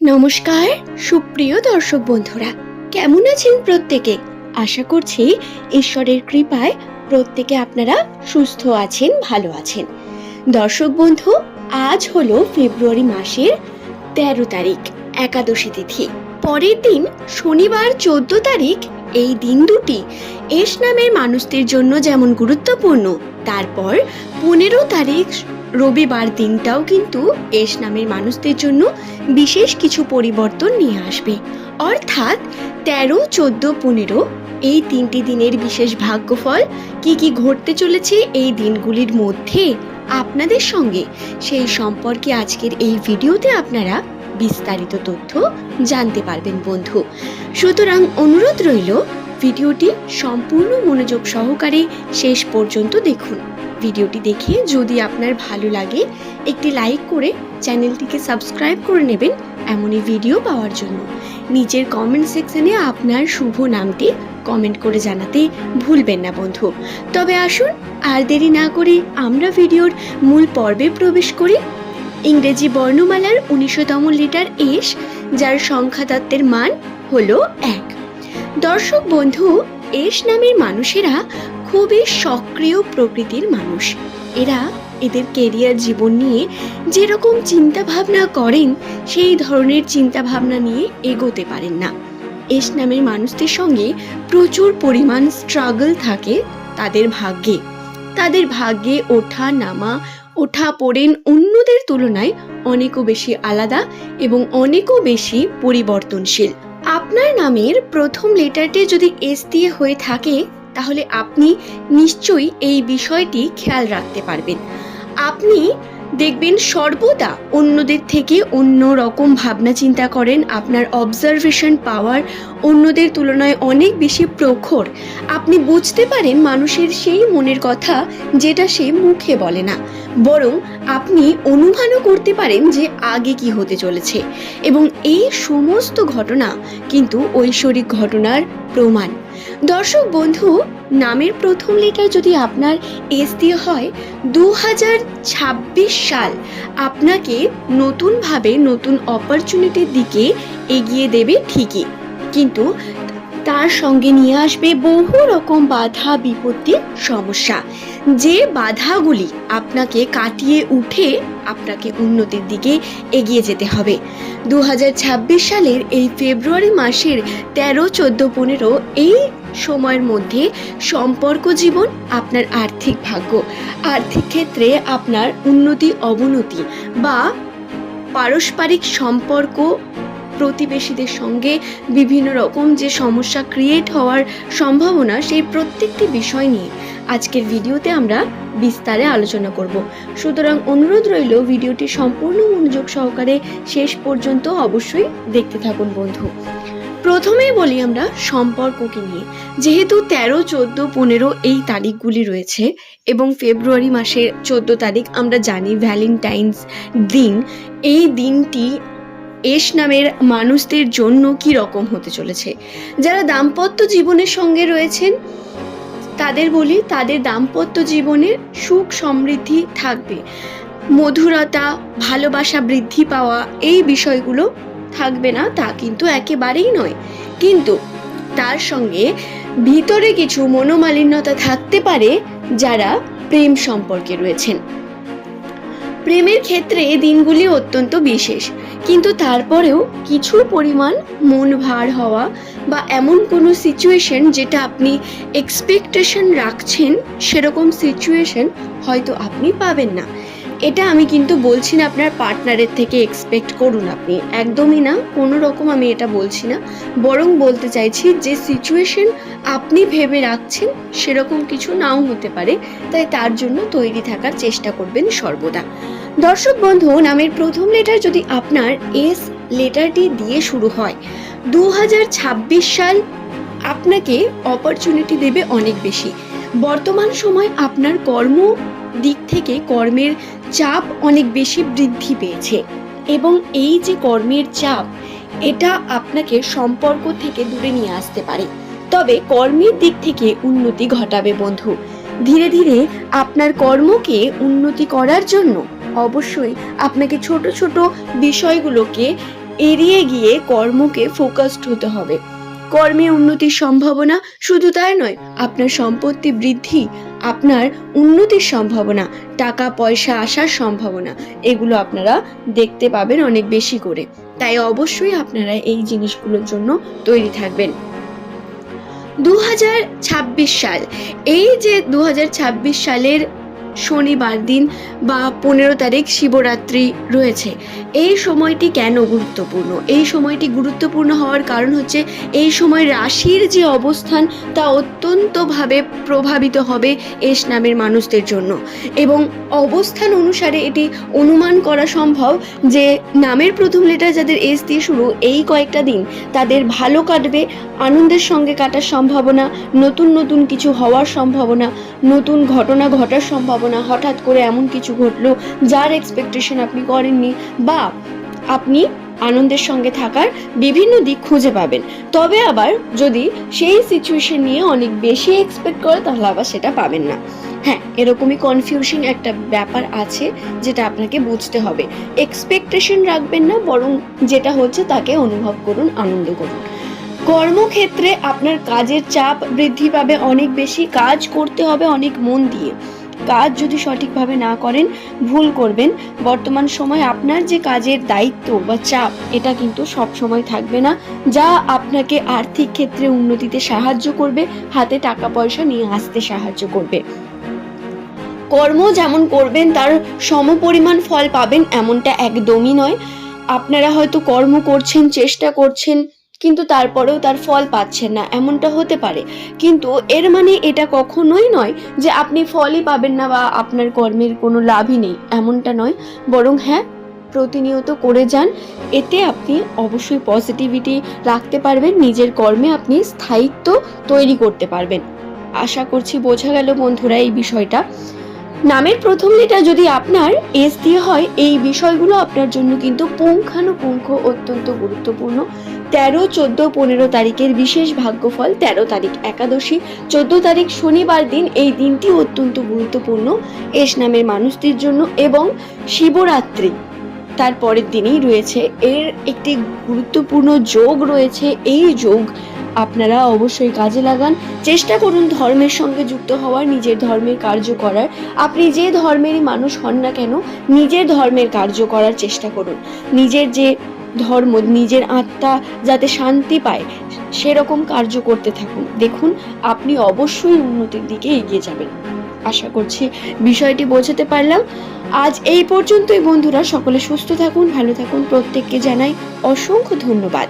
নমস্কার, সুপ্রিয় দর্শক বন্ধুরা, কেমন আছেন প্রত্যেকে? আশা করছি ঈশ্বরের কৃপায় প্রত্যেকে আপনারা সুস্থ আছেন, ভালো আছেন। দর্শক বন্ধু, আজ হলো ফেব্রুয়ারি মাসের তেরো তারিখ, একাদশী তিথি। পরের দিন শনিবার চোদ্দ তারিখ, এই দিন দুটি এস নামের মানুষদের জন্য যেমন গুরুত্বপূর্ণ, তারপর পনেরো তারিখ রবিবার দিনটাও কিন্তু এস নামের মানুষদের জন্য বিশেষ কিছু পরিবর্তন নিয়ে আসবে। অর্থাৎ তেরো, চোদ্দ, পনেরো এই তিনটি দিনের বিশেষ ভাগ্যফল কি কি ঘটতে চলেছে এই দিনগুলির মধ্যে আপনাদের সঙ্গে সেই সম্পর্কে আজকের এই ভিডিওতে আপনারা বিস্তারিত তথ্য জানতে পারবেন বন্ধু। সুতরাং অনুরোধ রইল, ভিডিওটি সম্পূর্ণ মনোযোগ সহকারে শেষ পর্যন্ত দেখুন। ভিডিওটি দেখে যদি আপনার ভালো লাগে, একটি লাইক করে চ্যানেলটিকে সাবস্ক্রাইব করে নেবেন এমনই ভিডিও পাওয়ার জন্য। নিচের কমেন্ট সেকশনে আপনার শুভ নামটি কমেন্ট করে জানাতে ভুলবেন না বন্ধু। তবে আসুন, আর দেরি না করে আমরা ভিডিওর মূল পর্বে প্রবেশ করি। ইংরেজি বর্ণমালার উনিশতম লিটার এস, যার সংখ্যাতত্ত্বের মান হলো এক। দর্শক বন্ধু, এস নামের মানুষেরা খুবই সক্রিয় প্রকৃতির মানুষ। এরা এদের কেরিয়ার জীবন নিয়ে যেরকম চিন্তা ভাবনা করেন, সেই ধরনের চিন্তা ভাবনা নিয়ে এগোতে পারেন না। এস নামের মানুষদের সঙ্গে প্রচুর পরিমাণ স্ট্রাগল থাকে তাদের ভাগ্যে। তাদের ভাগ্যে ওঠা, নামা, ওঠা, পড়েন অন্যদের তুলনায় অনেকও বেশি আলাদা এবং অনেকও বেশি পরিবর্তনশীল। আপনার নামের প্রথম লেটারটি যদি এস দিয়ে হয়ে থাকে তাহলে আপনি নিশ্চয়ই এই বিষয়টি খেয়াল রাখতে পারবেন। আপনি দেখবেন সর্বদা অন্যদের থেকে অন্য রকম ভাবনা চিন্তা করেন, আপনার অবজারভেশন পাওয়ার অন্যদের তুলনায় অনেক বেশি প্রখর। আপনি বুঝতে পারেন মানুষের সেই মনের কথা যেটা সে মুখে বলে না। বরং আপনি অনুমানও করতে পারেন যে আগে কি হতে চলেছে। এবং এই সমস্ত ঘটনা কিন্তু ঐশ্বরিক ঘটনার প্রমাণ। দর্শক বন্ধু, নামের প্রথম লেটার যদি আপনার এস দিয়ে হয় দু হাজার ছাব্বিশ সাল আপনাকে নতুনভাবে নতুন অপরচুনিটির দিকে এগিয়ে দেবে ঠিকই। কিন্তু তার সঙ্গে নিয়ে আসবে বহু রকম বাধা বিপত্তির সমস্যা। যে বাধাগুলি আপনাকে কাটিয়ে উঠে আপনাকে উন্নতির দিকে এগিয়ে যেতে হবে। দু হাজার ছাব্বিশ সালের এই ফেব্রুয়ারি মাসের তেরো, চোদ্দ, পনেরো এই সময়ের মধ্যে সম্পর্ক জীবন আপনার আর্থিক ভাগ্য, আর্থিক ক্ষেত্রে আপনার উন্নতি, অবনতি বা পারস্পরিক সম্পর্ক প্রতিবেশীদের সঙ্গে বিভিন্ন রকম যে সমস্যা ক্রিয়েট হওয়ার সম্ভাবনা, সেই প্রত্যেকটি বিষয় নিয়ে আজকের ভিডিওতে আমরা বিস্তারে আলোচনা করব। সুতরাং অনুরোধ রইল, ভিডিওটি সম্পূর্ণ মনোযোগ সহকারে শেষ পর্যন্ত অবশ্যই দেখতে থাকুন বন্ধু। প্রথমেই বলি আমরা সম্পর্ককে নিয়ে। যেহেতু তেরো, চোদ্দ, পনেরো এই তারিখগুলি রয়েছে এবং ফেব্রুয়ারি মাসের চোদ্দ তারিখ আমরা জানি ভ্যালেন্টাইন্স দিন। এই দিনটি এস নামের মানুষদের জন্য কি রকম হতে চলেছে? যারা দাম্পত্য জীবনের সঙ্গে রয়েছেন, তাদের বলি তাদের দাম্পত্য জীবনে সুখ সমৃদ্ধি থাকবে। মধুরতা, ভালোবাসা বৃদ্ধি পাওয়া এই বিষয়গুলো থাকবে না, তা কিন্তু একেবারেই নয়। কিন্তু তার সঙ্গে ভিতরে কিছু মনোমালিন্যতা থাকতে পারে যারা প্রেম সম্পর্কে রয়েছেন। প্রেমের ক্ষেত্রে দিনগুলি অত্যন্ত বিশেষ। কিন্তু তারপরেও কিছু পরিমাণ মন ভার হওয়া বা এমন কোনো সিচুয়েশন যেটা আপনি এক্সপেকটেশন রাখছেন, সেরকম সিচুয়েশন হয়তো আপনি পাবেন না। এটা আমি কিন্তু বলছি না আপনার পার্টনারের থেকে এক্সপেক্ট করুন আপনি। একদমই না কোনো রকম আমি এটা বলছি না। বরং বলতে চাইছি যে সিচুয়েশন আপনি ভেবে রাখছেন, সেরকম কিছু নাও হতে পারে। তাই তার জন্য তৈরি থাকার চেষ্টা করবেন সর্বদা। দর্শক বন্ধু, নামের প্রথম লেটার যদি আপনার এস লেটারটি দিয়ে শুরু হয় দু হাজার ছাব্বিশ সাল আপনাকে অপরচুনিটি দেবে অনেক বেশি। বর্তমান সময় আপনার কর্ম দিক থেকে কর্মের চাপ অনেক বেশি বৃদ্ধি পেয়েছে। এবং এই যে কর্মের চাপ, এটা আপনাকে সম্পর্ক থেকে দূরে নিয়ে আসতে পারে। তবে কর্মের দিক থেকে উন্নতি ঘটাবে বন্ধু। ধীরে ধীরে আপনার কর্মকে উন্নতি করার জন্য অবশ্যই আপনাকে ছোট ছোট বিষয়গুলোকে এড়িয়ে গিয়ে কর্মকে ফোকাসড হতে হবে। কর্মে উন্নতির সম্ভাবনা শুধু তাই নয়, আপনার সম্পত্তি বৃদ্ধি আপনার উন্নতির সম্ভাবনা, টাকা, পয়সা আসার সম্ভাবনা, এগুলো আপনারা দেখতে পাবেন অনেক বেশি করে। তাই অবশ্যই আপনারা এই জিনিসগুলোর জন্য তৈরি থাকবেন। দু হাজার ছাব্বিশ সাল। এই যে দু হাজার ছাব্বিশ সালের শনিবার দিন বা পনেরো তারিখ শিবরাত্রি রয়েছে। এই সময়টি কেন গুরুত্বপূর্ণ? এই সময়টি গুরুত্বপূর্ণ হওয়ার কারণ হচ্ছে এই সময় রাশির যে অবস্থান তা অত্যন্তভাবে প্রভাবিত হবে এস নামের মানুষদের জন্য। এবং অবস্থান অনুসারে এটি অনুমান করা সম্ভব যে নামের প্রথম লেটার যাদের এস দিয়ে শুরু, এই কয়েকটা দিন তাদের ভালো কাটবে, আনন্দের সঙ্গে কাটার সম্ভাবনা, নতুন নতুন কিছু হওয়ার সম্ভাবনা, নতুন ঘটনা ঘটার সম্ভাবনা হঠাৎ করে এমন কিছু ঘটলো যার এক্সপেকটেশন আপনি করেননি বা আপনি আনন্দের সঙ্গে থাকার বিভিন্ন দিক খুঁজে পাবেন। তবে আবার যদি সেই সিচুয়েশন নিয়ে অনেক বেশি এক্সপেক্ট করে, তাহলে আবার সেটা পাবেন না। হ্যাঁ এরকমই কনফিউশন একটা ব্যাপার আছে যেটা আপনাকে বুঝতে হবে। এক্সপেকটেশন রাখবেন না, বরং যেটা হচ্ছে তাকে অনুভব করুন, আনন্দ করুন। কর্মক্ষেত্রে আপনার কাজের চাপ বৃদ্ধি পাবে, অনেক বেশি কাজ করতে হবে অনেক মন দিয়ে। কাজ যদি সঠিকভাবে না করেন, ভুল করবেন। বর্তমান সময় আপনার যে কাজের দায়িত্ব বা চাপ, এটা কিন্তু সব সময় থাকবে না। যা আপনাকে আর্থিক ক্ষেত্রে উন্নতিতে সাহায্য করবে, হাতে টাকা পয়সা নিয়ে আসতে সাহায্য করবে। কর্ম যেমন করবেন, তার সমপরিমাণ ফল পাবেন, এমনটা একদমই নয়। আপনারা হয়তো কর্ম করছেন, চেষ্টা করছেন কিন্তু তারপরেও তার ফল পাচ্ছেন না, এমনটা হতে পারে। কিন্তু এর মানে এটা কখনোই নয় যে আপনি ফলই পাবেন না বা আপনার কর্মের কোনো লাভই নেই, এমনটা নয়। বরং হ্যাঁ প্রতিনিয়ত করে যান, এতে আপনি অবশ্যই পজিটিভিটি রাখতে পারবেন, নিজের কর্মে আপনি স্থায়িত্ব তৈরি করতে পারবেন। আশা করছি বোঝা গেল বন্ধুরা এই বিষয়টা। নামের প্রথম লেটার যদি আপনার এস দিয়ে হয়, এই বিষয়গুলো আপনার জন্য কিন্তু পুঙ্খানুপুঙ্খ অত্যন্ত গুরুত্বপূর্ণ। তেরো, চোদ্দ, পনেরো তারিখের বিশেষ ভাগ্যফল, তেরো তারিখ একাদশী, চোদ্দ তারিখ শনিবার দিন এই দিনটি অত্যন্ত গুরুত্বপূর্ণ। এস নামের মানুষদের জন্য এবং শিবরাত্রি। তার পরের দিনই রয়েছে, এর একটি গুরুত্বপূর্ণ যোগ রয়েছে। এই যোগ আপনারা অবশ্যই কাজে লাগান। চেষ্টা করুন ধর্মের সঙ্গে যুক্ত হওয়ার, নিজের ধর্মের কার্য করার। আপনি যে ধর্মেরই মানুষ হন না কেন, নিজের ধর্মের কার্য করার চেষ্টা করুন। নিজের যে ধর্ম, নিজের আত্মা যাতে শান্তি পায়, সেরকম কার্য করতে থাকুন। দেখুন, আপনি অবশ্যই উন্নতির দিকে এগিয়ে যাবেন। আশা করছি বিষয়টি বোঝাতে পারলাম। আজ এই পর্যন্তই, বন্ধুরা। সকলে সুস্থ থাকুন, ভালো থাকুন। প্রত্যেককে জানাই অসংখ্য ধন্যবাদ।